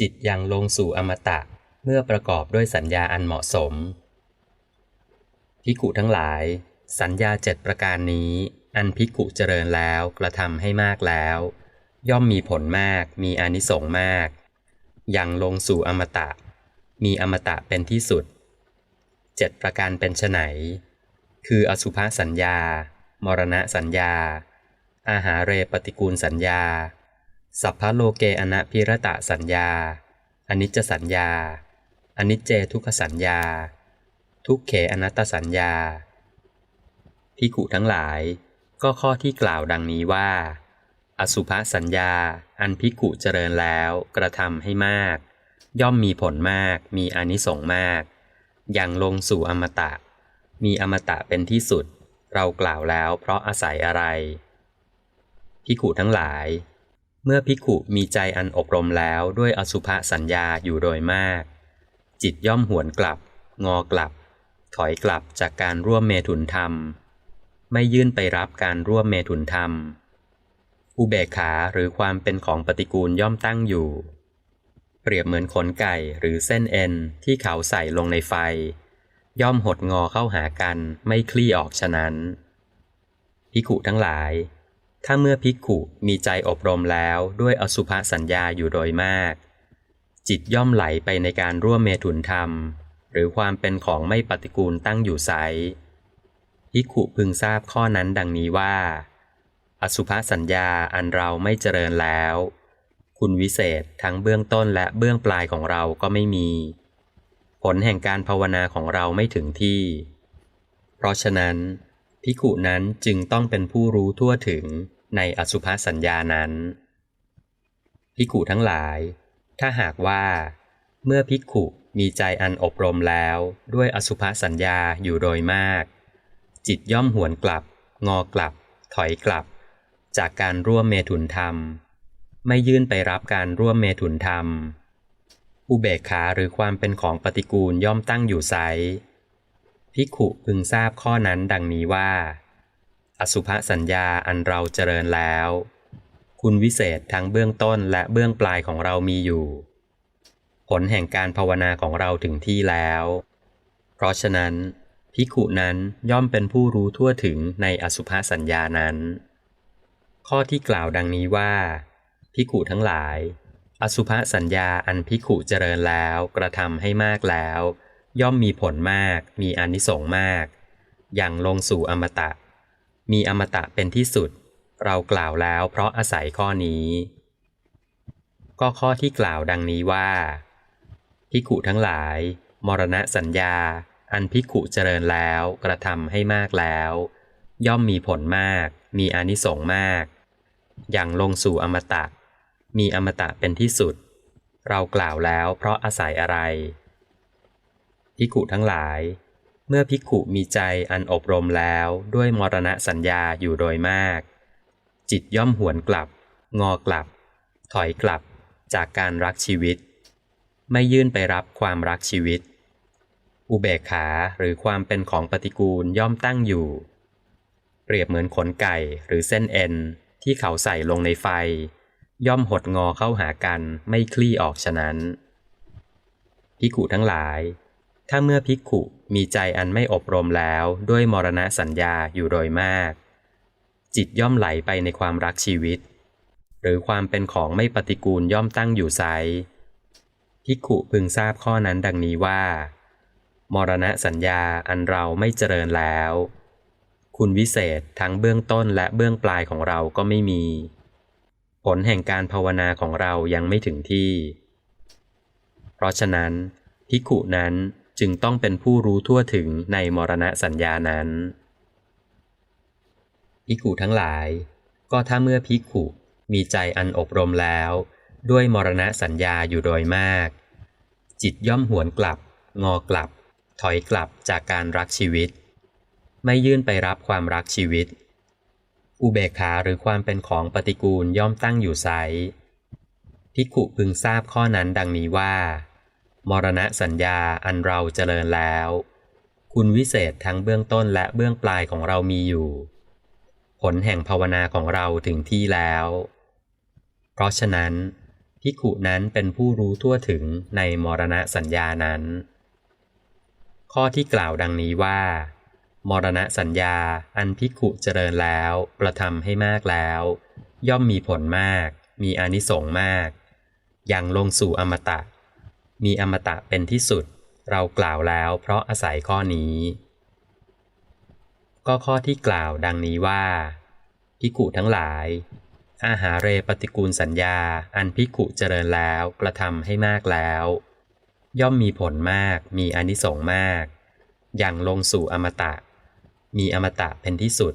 จิตยังลงสู่อมตะเมื่อประกอบด้วยสัญญาอันเหมาะสมภิกุทั้งหลาย สัญญาเจ็ดประการนี้ อันภิกุเจริญแล้วกระทำให้มากแล้ว ย่อมมีผลมากมีอนิสงส์มากยังลงสู่อมตะ มีอมตะเป็นที่สุดเจ็ดประการเป็นไนคืออสุภสัญญา มรณะสัญญา อาหาเรปฏิกูลสัญญา สัพพะโลเกอนะพิรตะสัญญาอนิจจสัญญาอนิจเจทุกขสัญญา ทุกเขอนัตตสัญญาพิกุทั้งหลาย ก็ข้อที่กล่าวดังนี้ว่า อสุภสัญญา อันพิกุเจริญแล้วกระทำให้มาก ย่อมมีผลมากมีอนิสงมาก อย่างลงสู่อมตะ มีอมตะเป็นที่สุด เรากล่าวแล้วเพราะอาศัยอะไรพิกุทั้งหลาย เมื่อพิกุมีใจอันอบรมแล้วด้วยอสุภะสัญญาอยู่โดยมาก จิตย่อมหวนกลับ งอกลับ ถอยกลับจากการร่วมเมถุนธรรม ไม่ยื่นไปรับการร่วมเมถุนธรรม อุเบกขาหรือความเป็นของปฏิกูลย่อมตั้งอยู่ เปรียบเหมือนขนไก่หรือเส้นเอ็นที่เขาใส่ลงในไฟ ย่อมหดงอเข้าหากันไม่คลี่ออกฉะนั้นพิขุทั้งหลาย ถ้าเมื่อพิกขุมีใจอบรมแล้วด้วยอสุภสัญญาอยู่โดยมาก จิตย่อมไหลไปในการร่วมเมถุนธรรม หรือความเป็นของไม่ปฏิกูลตั้งอยู่ไซพิกขุพึงทราบข้อนั้นดังนี้ว่า อสุภสัญญาอันเราไม่เจริญแล้ว คุณวิเศษทั้งเบื้องต้นและเบื้องปลายของเราก็ไม่มี ผลแห่งการภาวนาของเราไม่ถึงที่ เพราะฉะนั้น พิขุนั้นจึงต้องเป็นผู้รู้ทั่วถึงในอสุภสัญญานั้นพิขุทั้งหลาย ถ้าหากว่า เมื่อพิขุมีใจอันอบรมแล้วด้วยอสุภสัญญาอยู่โดยมาก จิตย่อมหวนกลับ งอกลับ ถอยกลับ จากการร่วมเมถุนธรรม ไม่ยื่นไปรับการร่วมเมถุนธรรม อุเบกขาหรือความเป็นของปฏิกูลย่อมตั้งอยู่ไซ ภิกขุพึงทราบข้อนั้นดังนี้ว่า อสุภสัญญาอันเราเจริญแล้ว คุณวิเศษทั้งเบื้องต้นและเบื้องปลายของเรามีอยู่ ผลแห่งการภาวนาของเราถึงที่แล้ว เพราะฉะนั้นภิกขุนั้นย่อมเป็นผู้รู้ทั่วถึงในอสุภสัญญานั้น ข้อที่กล่าวดังนี้ว่าภิกขุทั้งหลาย อสุภสัญญาอันภิกขุเจริญแล้วกระทำให้มากแล้ว ย่อมมีผลมาก มีอนิสงส์มาก อย่างลงสู่อมตะ มีอมตะเป็นที่สุด เรากล่าวแล้วเพราะอาศัยข้อนี้ ก็ข้อที่กล่าวดังนี้ว่าพิกุทั้งหลาย มรณะสัญญา อันพิกุเจริญแล้วกระทำให้มากแล้ว ย่อมมีผลมาก มีอนิสงส์มาก อย่างลงสู่อมตะ มีอมตะเป็นที่สุด เรากล่าวแล้วเพราะอาศัยอะไร ภิกขุทั้งหลาย เมื่อภิกขุมีใจอันอบรมแล้วด้วยมรณะสัญญาอยู่โดยมาก จิตย่อมหวนกลับ งอกลับ ถอยกลับจากการรักชีวิต ไม่ยื่นไปรับความรักชีวิต อุเบกขาหรือความเป็นของปฏิกูลย่อมตั้งอยู่ เปรียบเหมือนขนไก่หรือเส้นเอ็นที่เขาใส่ลงในไฟ ย่อมหดงอเข้าหากันไม่คลี่ออกฉะนั้นพิกุทั้งหลาย ถ้าเมื่อภิกขุมีใจอันไม่อบรมแล้วด้วยมรณะสัญญาอยู่โดยมาก จิตย่อมไหลไปในความรักชีวิต หรือความเป็นของไม่ปฏิกูลย่อมตั้งอยู่ไซภิกขุพึงทราบข้อนั้นดังนี้ว่า มรณะสัญญาอันเราไม่เจริญแล้ว คุณวิเศษทั้งเบื้องต้นและเบื้องปลายของเราก็ไม่มี ผลแห่งการภาวนาของเรายังไม่ถึงที่ เพราะฉะนั้นภิกขุนั้น จึงต้องเป็นผู้รู้ทั่วถึงในมรณะสัญญานั้นภิกขุทั้งหลาย ก็ถ้าเมื่อภิกขุมีใจอันอบรมแล้ว ด้วยมรณะสัญญาอยู่โดยมาก จิตย่อมหวนกลับ งอกลับ ถอยกลับจากการรักชีวิต ไม่ยื่นไปรับความรักชีวิต อุเบกขาหรือความเป็นของปฏิกูลย่อมตั้งอยู่ไซภิกขุพึงทราบข้อนั้นดังนี้ว่า มรณะสัญญาอันเราเจริญแล้ว คุณวิเศษทั้งเบื้องต้นและเบื้องปลายของเรามีอยู่ ผลแห่งภาวนาของเราถึงที่แล้ว เพราะฉะนั้นภิกขุนั้นเป็นผู้รู้ทั่วถึงในมรณะสัญญานั้น ข้อที่กล่าวดังนี้ว่า มรณะสัญญาอันภิกขุเจริญแล้วประทำให้มากแล้ว ย่อมมีผลมาก มีอานิสงส์มากย่างลงสู่อมตะ มีอมตะเป็นที่สุด เรากล่าวแล้วเพราะอาศัยข้อนี้ ก็ข้อที่กล่าวดังนี้ว่าภิกุทั้งหลาย อาหาเรปฏิกูลสัญญา อันภิกุเจริญแล้วกระทำให้มากแล้ว ย่อมมีผลมากมีอนิสงส์มาก อย่างลงสู่อมตะ มีอมตะเป็นที่สุด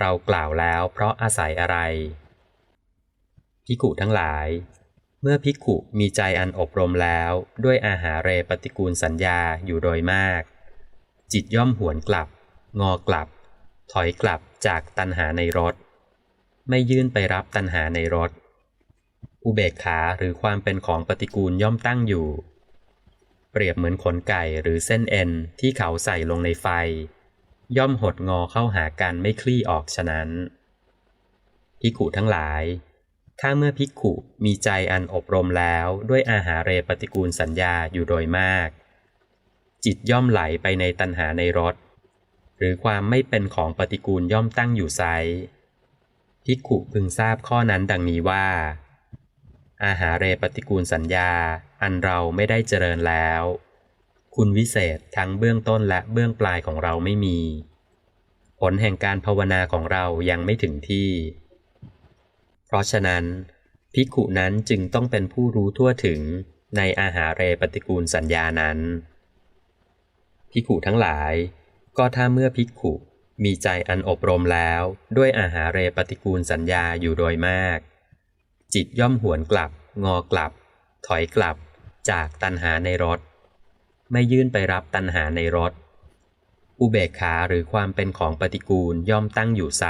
เรากล่าวแล้วเพราะอาศัยอะไรภิกุทั้งหลาย เมื่อภิกขุมีใจอันอบรมแล้ว ด้วยอาหาเรปฏิกูลสัญญาอยู่โดยมาก จิตย่อมหวนกลับ งอกลับ ถอยกลับจากตัณหาในรถไม่ยื่นไปรับตัณหาในรถอุเบกขาหรือความเป็นของปฏิกูลย่อมตั้งอยู่ เปรียบเหมือนขนไก่หรือเส้นเอ็นที่เขาใส่ลงในไฟ ย่อมหดงอเข้าหากันไม่คลี่ออกฉะนั้นภิกุทั้งหลาย ถ้าเมื่อภิกขุมีใจอันอบรมแล้วด้วยอาหาเรปฏิกูลสัญญาอยู่โดยมาก จิตย่อมไหลไปในตัณหาในรถหรือความไม่เป็นของปฏิกูลย่อมตั้งอยู่ไซภิกขุพึงทราบข้อนั้นดังนี้ว่า อาหาเรปฏิกูลสัญญาอันเราไม่ได้เจริญแล้ว คุณวิเศษทั้งเบื้องต้นและเบื้องปลายของเราไม่มี ผลแห่งการภาวนาของเรายังไม่ถึงที่ เพราะฉะนั้น ภิกขุนั้นจึงต้องเป็นผู้รู้ทั่วถึงในอาหาเรปฏิกูลสัญญานั้น ภิกขุทั้งหลาย ก็ถ้าเมื่อภิกขุมีใจอันอบรมแล้วด้วยอาหาเรปฏิกูลสัญญาอยู่โดยมาก จิตย่อมหวนกลับ งอกลับ ถอยกลับจากตัณหาในรถไม่ยื่นไปรับตัณหาในรถอุเบกขาหรือความเป็นของปฏิกูลย่อมตั้งอยู่ไซ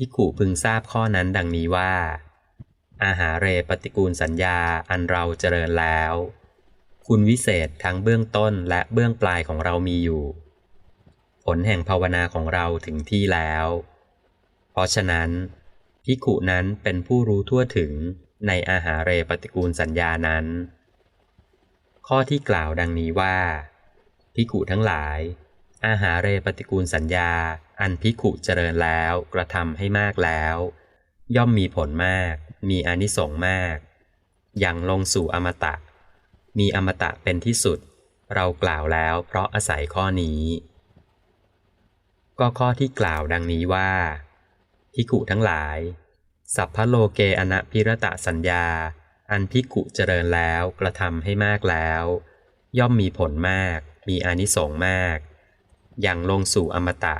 พิกขุพึงทราบข้อนั้นดังนี้ว่า อาหาเรปฏิกูลสัญญาอันเราเจริญแล้ว คุณวิเศษทั้งเบื้องต้นและเบื้องปลายของเรามีอยู่ ผลแห่งภาวนาของเราถึงที่แล้ว เพราะฉะนั้นพิกขุนั้นเป็นผู้รู้ทั่วถึงในอาหาเรปฏิกูลสัญญานั้น ข้อที่กล่าวดังนี้ว่าพิกขุทั้งหลาย อาหาเรปฏิกูลสัญญา อันพิขุเจริญแล้วกระทำให้มากแล้ว ย่อมมีผลมาก มีอนิสงส์มาก อย่างลงสู่อมตะ มีอมตะเป็นที่สุด เรากล่าวแล้วเพราะอาศัยข้อนี้ ก็ข้อที่กล่าวดังนี้ว่าพิกุทั้งหลาย สัพพโลเกอนะพิรตะสัญญา อันพิกุเจริญแล้วกระทำให้มากแล้ว ย่อมมีผลมาก มีอนิสงส์มาก อย่างลงสู่อมตะ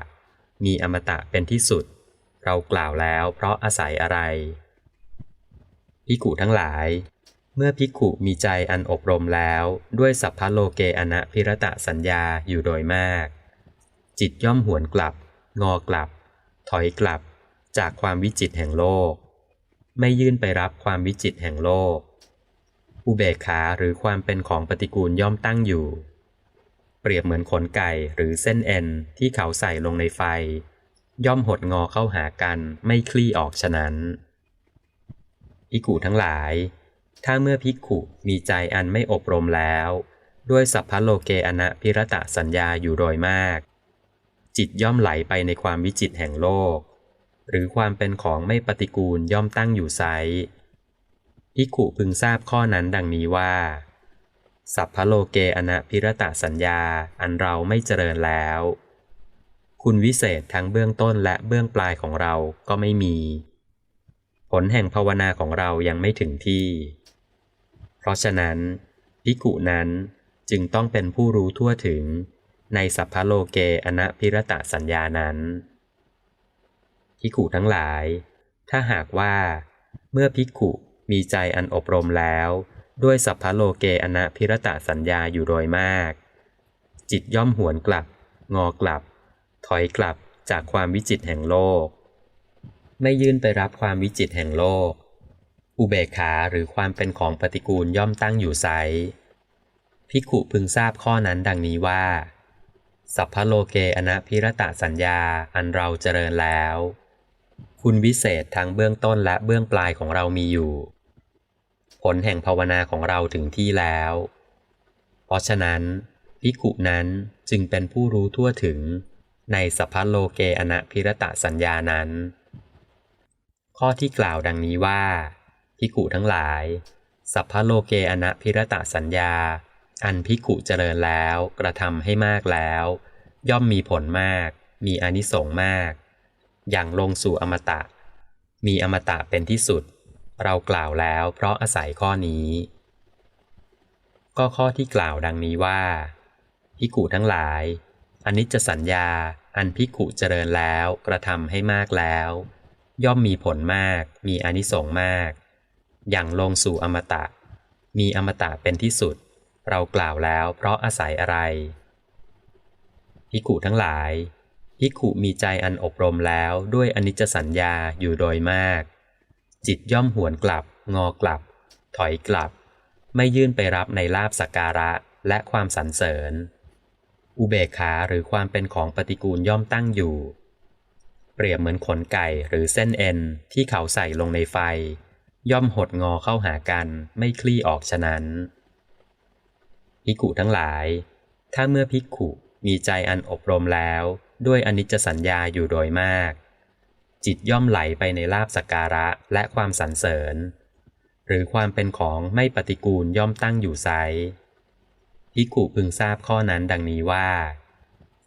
มีอมตะเป็นที่สุด เรากล่าวแล้วเพราะอาศัยอะไร พิกุทั้งหลาย เมื่อพิกุมีใจอันอบรมแล้วด้วยสัพพโลเกอนะพิรตะสัญญาอยู่โดยมาก จิตย่อมหวนกลับ งอกลับ ถอยกลับ จากความวิจิตแห่งโลก ไม่ยื่นไปรับความวิจิตแห่งโลก อุเบกขาหรือความเป็นของปฏิกูลย่อมตั้งอยู่ เปรียบเหมือนขนไก่หรือเส้นเอ็นที่เขาใส่ลงในไฟ ย่อมหดงอเข้าหากันไม่คลี่ออกฉะนั้นภิกุทั้งหลาย ถ้าเมื่อภิกขุมีใจอันไม่อบรมแล้ว ด้วยสัพพโลเกอนะพิรตะสัญญาอยู่โดยมาก จิตย่อมไหลไปในความวิจิตแห่งโลก หรือความเป็นของไม่ปฏิกูลย่อมตั้งอยู่ไซภิกขุพึงทราบข้อนั้นดังนี้ว่า สัพพโลเกอนะพิรตะสัญญา อันเราไม่เจริญแล้ว คุณวิเศษทั้งเบื้องต้นและเบื้องปลายของเราก็ไม่มี ผลแห่งภาวนาของเรายังไม่ถึงที่ เพราะฉะนั้นภิกุนั้นจึงต้องเป็นผู้รู้ทั่วถึง ในสัพพโลเกอนะพิรตะสัญญานั้นภิกุทั้งหลาย ถ้าหากว่า เมื่อภิกุมีใจอันอบรมแล้ว ด้วยสัพพโลเกอนะพิรตะสัญญาอยู่โดยมาก จิตย่อมหวนกลับ งอกลับ ถอยกลับจากความวิจิตแห่งโลก ไม่ยื่นไปรับความวิจิตแห่งโลก อุเบกขาหรือความเป็นของปฏิกูลย่อมตั้งอยู่ไซภิขุพึงทราบข้อนั้นดังนี้ว่า สัพพโลเกอนะพิรตะสัญญาอันเราเจริญแล้ว คุณวิเศษทั้งเบื้องต้นและเบื้องปลายของเรามีอยู่ ผลแห่งภาวนาของเราถึงที่แล้ว เพราะฉะนั้นภิกขุนั้นจึงเป็นผู้รู้ทั่วถึงในสัพพะโลเกอนะพิรตะสัญญานั้น ข้อที่กล่าวดังนี้ว่าภิกขุทั้งหลาย สัพพะโลเกอนะพิรตะสัญญา อันภิกขุเจริญแล้วกระทำให้มากแล้ว ย่อมมีผลมาก มีอนิสงส์มาก อย่างลงสู่อมตะ มีอมตะเป็นที่สุด เรากล่าวแล้วเพราะอาศัยข้อนี้ ก็ข้อที่กล่าวดังนี้ว่าภิกขุทั้งหลายอนิจจสัญญาอันภิกุเจริญแล้วกระทำให้มากแล้ว ย่อมมีผลมากมีอนิสงส์มาก อย่างลงสู่อมตะ มีอมตะเป็นที่สุด เรากล่าวแล้วเพราะอาศัยอะไรภิกุทั้งหลายภิกุมีใจอันอบรมแล้วด้วยอนิจจสัญญาอยู่โดยมาก จิตย่อมหวนกลับ งอกลับ ถอยกลับ ไม่ยื่นไปรับในลาบสักการะและความสรรเสริญ อุเบกขาหรือความเป็นของปฏิกูลย่อมตั้งอยู่ เปรียบเหมือนขนไก่หรือเส้นเอ็นที่เขาใส่ลงในไฟ ย่อมหดงอเข้าหากันไม่คลี่ออกฉะนั้นภิกขุทั้งหลาย ถ้าเมื่อภิกขุมีใจอันอบรมแล้ว ด้วยอนิจจสัญญาอยู่โดยมาก จิตย่อมไหลไปในลาบสักการะและความสรรเสริญ หรือความเป็นของไม่ปฏิกูลย่อมตั้งอยู่ไซภิกุพึงทราบข้อนั้นดังนี้ว่า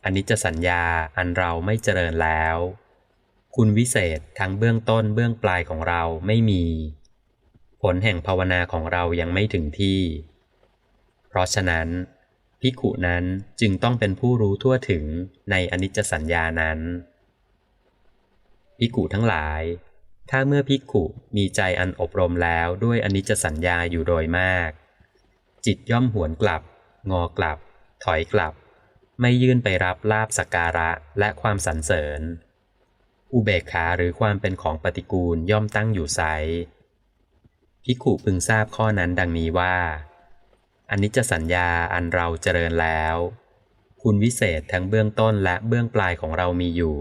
อนิจจสัญญาอันเราไม่เจริญแล้ว คุณวิเศษทั้งเบื้องต้นเบื้องปลายของเราไม่มี ผลแห่งภาวนาของเรายังไม่ถึงที่ เพราะฉะนั้นภิกขุนั้นจึงต้องเป็นผู้รู้ทั่วถึงในอนิจจสัญญานั้น ภิกขุทั้งหลาย ถ้าเมื่อภิกขุมีใจอันอบรมแล้วด้วยอนิจจสัญญาอยู่โดยมาก จิตย่อมหวนกลับ งอกลับ ถอยกลับ ไม่ยื่นไปรับลาบสักการะและความสรรเสริญ อุเบกขาหรือความเป็นของปฏิกูลย่อมตั้งอยู่ไซภิกขุพึงทราบข้อนั้นดังนี้ว่าอนิจจสัญญาอันเราเจริญแล้ว คุณวิเศษทั้งเบื้องต้นและเบื้องปลายของเรามีอยู่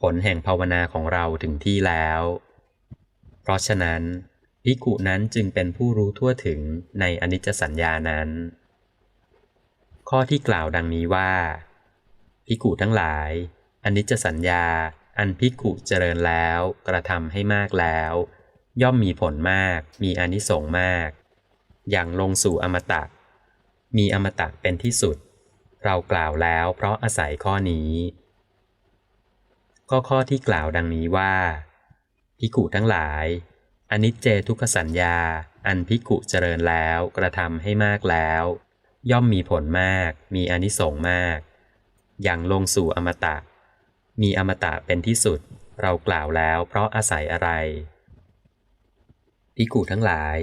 ผลแห่งภาวนาของเราถึงที่แล้ว เพราะฉะนั้นภิกขุนั้นจึงเป็นผู้รู้ทั่วถึงในอนิจจสัญญานั้น ข้อที่กล่าวดังนี้ว่าภิกขุทั้งหลายอนิจจสัญญา อันภิกขุเจริญแล้ว กระทำให้มากแล้ว ย่อมมีผลมาก มีอนิสงส์มาก อย่างลงสู่อมตะ มีอมตะเป็นที่สุด เรากล่าวแล้วเพราะอาศัยข้อนี้ ก็ข้อที่กล่าวดังนี้ว่าพิกุทั้งหลายอนิจเจทุกขสัญญา อันพิกุเจริญแล้วกระทำให้มากแล้ว ย่อมมีผลมาก มีอนิสงมาก อย่างลงสู่อมตะ มีอมตะเป็นที่สุด เรากล่าวแล้วเพราะอาศัยอะไรพิกุทั้งหลาย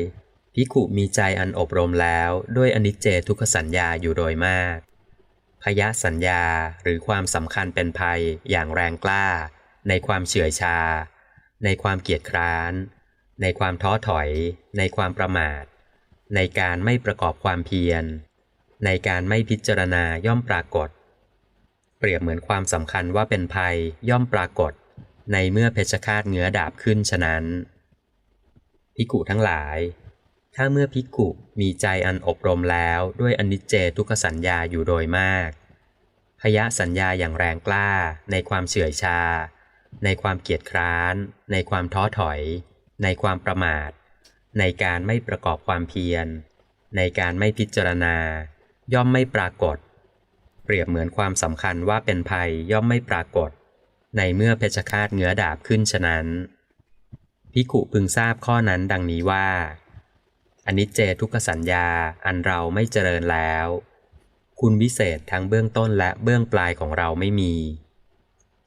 ภิกุมีใจอันอบรมแล้วด้วยอนิจเจทุกขสัญญาอยู่โดยมาก พยสัญญาหรือความสำคัญเป็นภัยอย่างแรงกล้า ในความเฉื่อยชา ในความเกียจคร้าน ในความท้อถอย ในความประมาท ในการไม่ประกอบความเพียร ในการไม่พิจารณาย่อมปรากฏ เปรียบเหมือนความสำคัญว่าเป็นภัยย่อมปรากฏ ในเมื่อเพชฌฆาตเงื้อดาบขึ้นฉะนั้นพิกุทั้งหลาย ถ้าเมื่อภิกขุมีใจอันอบรมแล้วด้วยอนิจเจทุกสัญญาอยู่โดยมาก พยะสัญญาอย่างแรงกล้า ในความเฉื่อยชา ในความเกียจคร้าน ในความท้อถอย ในความประมาท ในการไม่ประกอบความเพียร ในการไม่พิจารณา ย่อมไม่ปรากฏ เปรียบเหมือนความสำคัญว่าเป็นภัยย่อมไม่ปรากฏ ในเมื่อเพชฌฆาตเงื้อดาบขึ้นฉะนั้นพิขุพึงทราบข้อนั้นดังนี้ว่า อนิจเจทุกขสัญญาอันเราไม่เจริญแล้ว คุณวิเศษทั้งเบื้องต้นและเบื้องปลายของเราไม่มี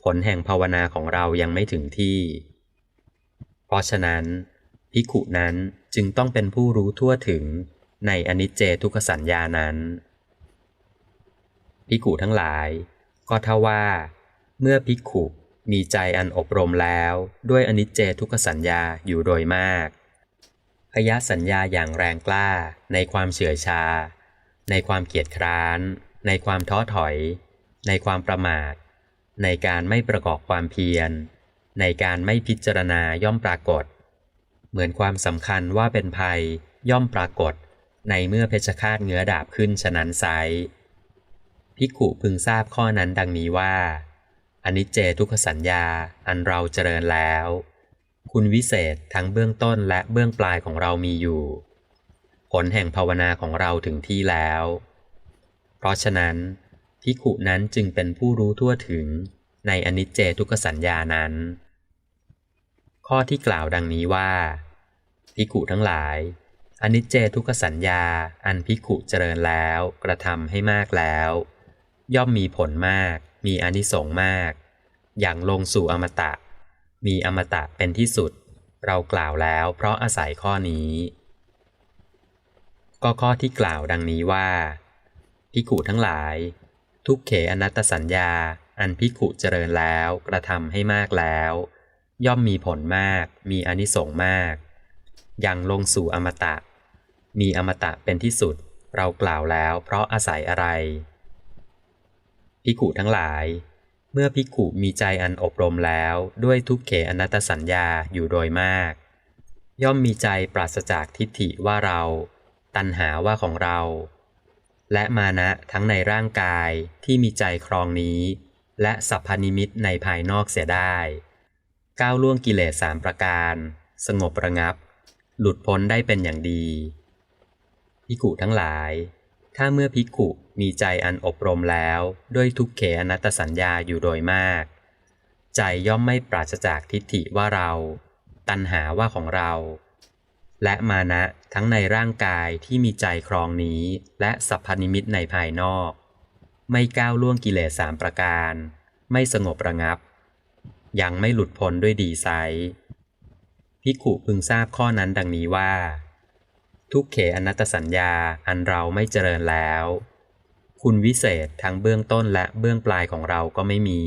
ผลแห่งภาวนาของเรายังไม่ถึงที่ เพราะฉะนั้นภิกขุนั้นจึงต้องเป็นผู้รู้ทั่วถึงในอนิจเจทุกขสัญญานั้นภิกขุทั้งหลาย ก็เท่าว่า เมื่อภิกขุมีใจอันอบรมแล้ว ด้วยอนิจเจทุกขสัญญาอยู่โดยมาก พยสัญญาอย่างแรงกล้า ในความเฉื่อยชา ในความเกียจคร้าน ในความท้อถอย ในความประมาท ในการไม่ประกอบความเพียร ในการไม่พิจารณาย่อมปรากฏ เหมือนความสำคัญว่าเป็นภัยย่อมปรากฏ ในเมื่อเพชฌฆาตเงื้อดาบขึ้นฉะนั้นไซร้ภิกุพึงทราบข้อนั้นดังนี้ว่าอนิจเจทุกขสัญญาอันเราเจริญแล้ว คุณวิเศษทั้งเบื้องต้นและเบื้องปลายของเรามีอยู่ ผลแห่งภาวนาของเราถึงที่แล้ว เพราะฉะนั้นภิขุนั้นจึงเป็นผู้รู้ทั่วถึงในอนิจเจทุกสัญญานั้น ข้อที่กล่าวดังนี้ว่าภิกขุทั้งหลาย อนิจเจทุกสัญญา อันภิกขุเจริญแล้ว กระทำให้มากแล้ว ย่อมมีผลมาก มีอนิสงส์มาก อย่างลงสู่อมตะ มีอมตะเป็นที่สุด เรากล่าวแล้วเพราะอาศัยข้อนี้ ก็ข้อที่กล่าวดังนี้ว่าภิกุทั้งหลาย ทุกเขอนัตสัญญา อันภิกุเจริญแล้วกระทำให้มากแล้ว ย่อมมีผลมาก มีอนิสงมากอย่างลงสู่อมตะ มีอมตะเป็นที่สุด เรากล่าวแล้วเพราะอาศัยอะไรภิกุทั้งหลาย เมื่อภิกขุมีใจอันอบรมแล้วด้วยทุกเขอนัตสัญญาอยู่โดยมาก ย่อมมีใจปราศจากทิฏฐิว่าเรา ตัณหาว่าของเรา และมานะทั้งในร่างกายที่มีใจครองนี้ และสัพพนิมิตในภายนอกเสียได้ ก้าวล่วงกิเลสสามประการ สงบระงับ หลุดพ้นได้เป็นอย่างดีภิกขุทั้งหลาย ถ้าเมื่อภิกขุมีใจอันอบรมแล้ว ด้วยทุกเขอนัตสัญญาอยู่โดยมาก ใจย่อมไม่ปราศจากทิฏฐิว่าเรา ตัณหาว่าของเรา และมานะทั้งในร่างกายที่มีใจครองนี้ และสัพพนิมิตในภายนอก ไม่ก้าวล่วงกิเลสสามประการ ไม่สงบระงับ ยังไม่หลุดพ้นด้วยดีไซภิกขุพึงทราบข้อนั้นดังนี้ว่า ทุกเขอนัตสัญญาอันเราไม่เจริญแล้ว คุณวิเศษทั้งเบื้องต้นและเบื้องปลายของเราก็ไม่มี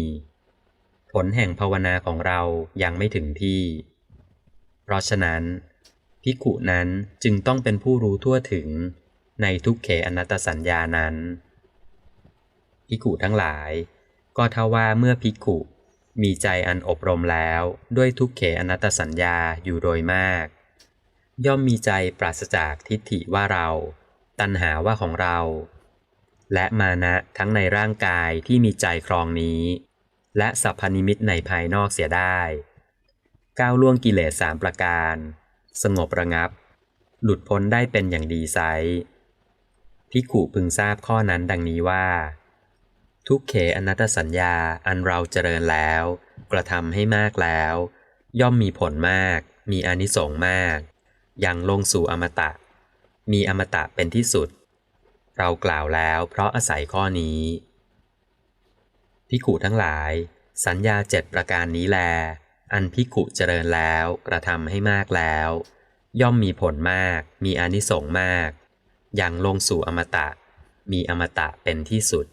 ผลแห่งภาวนาของเรายังไม่ถึงที่ เพราะฉะนั้นภิกขุนั้นจึงต้องเป็นผู้รู้ทั่วถึงในทุกเขอนัตสัญญานั้นภิกขุทั้งหลาย ก็เท่าว่าเมื่อภิกขุมีใจอันอบรมแล้วด้วยทุกเขอนัตสัญญาอยู่โดยมาก ย่อมมีใจปราศจากทิฏฐิว่าเรา ตัณหาว่าของเรา และมานะทั้งในร่างกายที่มีใจครองนี้ และสัพพนิมิตในภายนอกเสียได้ ก้าวล่วงกิเลสสามประการ สงบระงับ หลุดพ้นได้เป็นอย่างดีไซภิกขุพึงทราบข้อนั้นดังนี้ว่า ทุกเขอนัตตสัญญาอันเราเจริญแล้ว กระทำให้มากแล้ว ย่อมมีผลมาก มีอนิสงส์มาก ยังลงสู่อมตะ มีอมตะเป็นที่สุด เรากล่าวแล้วเพราะอาศัยข้อนี้ภิกุทั้งหลาย สัญญาเจ็ดประการนี้แล อันภิกุเจริญแล้วกระทำให้มากแล้ว ย่อมมีผลมาก มีอนิสงส์มากยังลงสู่อมตะ มีอมตะเป็นที่สุด